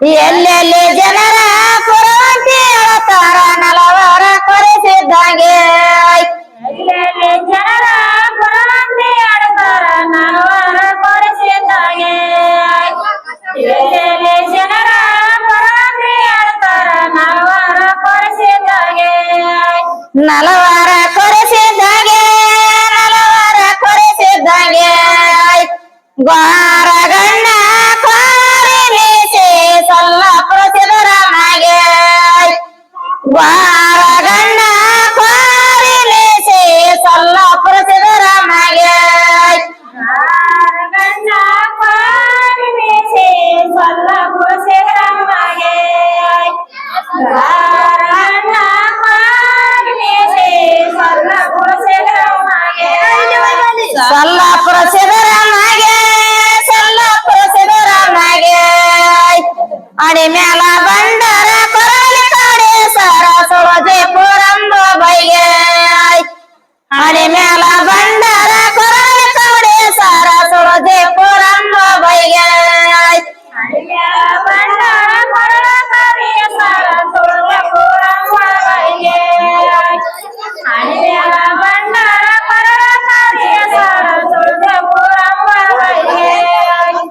ಎಲ್ಲೆಲ್ಲಿ ಜನರ ಪುರುವಂತಿ ಅಳತಾರ ನಲವರ ಕೊರೆಸಿದ್ದಾಗೆ. ಎಲ್ಲೆಲ್ಲಿ ಜನರ ಪುರುವಂತಿ ಅಳತಾರ ನಲವರ ಕೊರೆಸಿದ್ದಾಗೆ. ಎಲ್ಲೆಲ್ಲಿ ಜನರ ಪುರುವಂತಿ ಅಳತಾರ ನಲವರ ಕೊರೆಸಿದ್ದಾಗೆ. ನಲವರ ಕೊರೆಸಿದ್ದಾಗೆ ನಲವರ ಕೊರೆಸಿದ್ದಾಗೆ. ಗ್ವಾರಗಣ್ಣ வா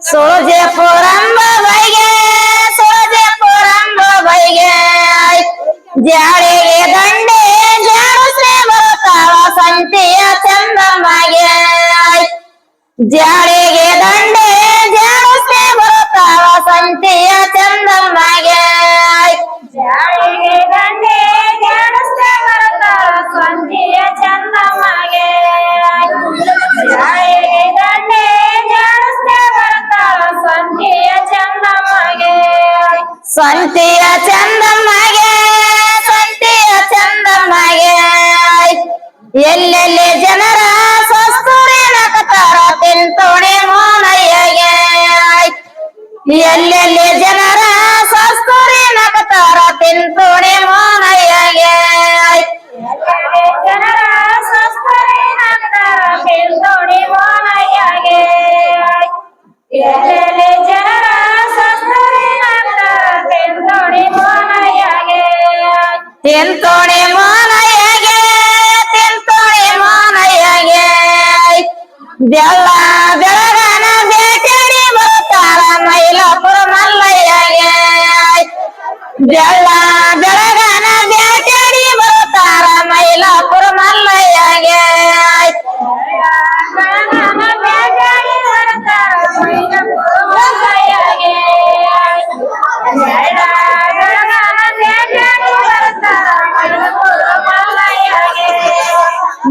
સોળજે ફોરમ ભાઈ ગે સોળજે ફોરમ ભાઈ ગે જ્યારે એ દંડે જાણસે વરતાવા સંતિય ચંદ્રમાગે જ્યારે એ દંડે ಸಂತೆಯ ಚಂದಮ್ಮಗೆ ಸಂತೆಯ ಚಂದಮ್ಮಗೆ. ಎಲ್ಲೆಲ್ಲಿ ಜನರ ಸ್ವಸ್ತೂರಿ ನಕತಾರ ತಿಂತೋಣೆ ಮೋನಯ್ಯಗೆ ಎಲ್ಲೆಲ್ಲಿ ತಿಂತೋಣಿ ಮೋನಯ್ಯಗೆ ತಿಂತೋಣಿ ಮೋನಯ್ಯಗೆ ಬೆಲ್ಲ ಬೆಳಗನ ಬೇಟೆಡಿ ಬರ್ತಾರ ಮೈಲಾಪುರ ಮಲ್ಲಯ್ಯಗೆ ಬೆಲ್ಲ ಬೆಳಗನ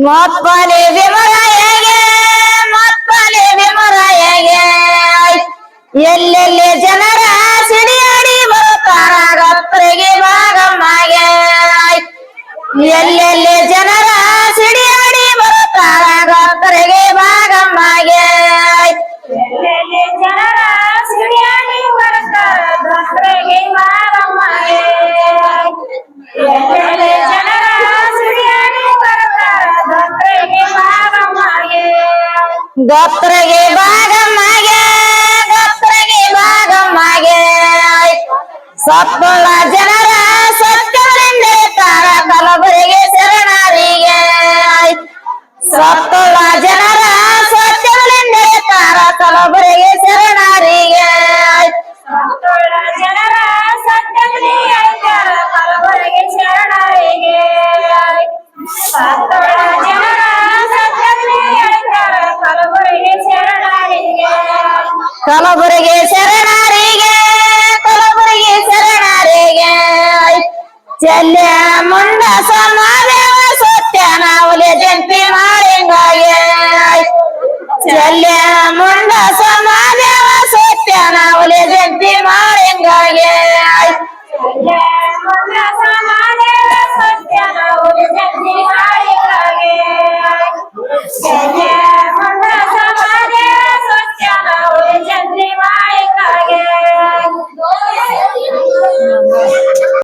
মত বলে বেমরা ಗೊತ್ತರಗೆ ಭಾಗಮ್ಮಗೆ ಗೊತ್ತರಗೆ ಭಾಗಮ್ಮಗೆ. ಸಪ್ಪಳ ಜನರ ಸತ್ತವರೆಂದೇ ತಾರ ಕಲಬರಿಗೆ ಶರಣರಿಗೆ. ಸಪ್ಪಳ ಜನರ ಸತ್ತವರೆಂದೇ ತಾರ ಕಲಬರಿಗೆ ಶರಣರಿಗೆ ಚಲ್ಯ ಮುಂಡ ಸಮಾದೇವ ಸತ್ಯ ನಾವಲೆ ಜಂಪಿ ಮಾರಿಂಗಾಗೆ. ಚಲ್ಯ ಮುಂಡ ಸಮಾದೇವ ಸತ್ಯ ನಾವಲೆ ಜಂಪಿ ಮಾರ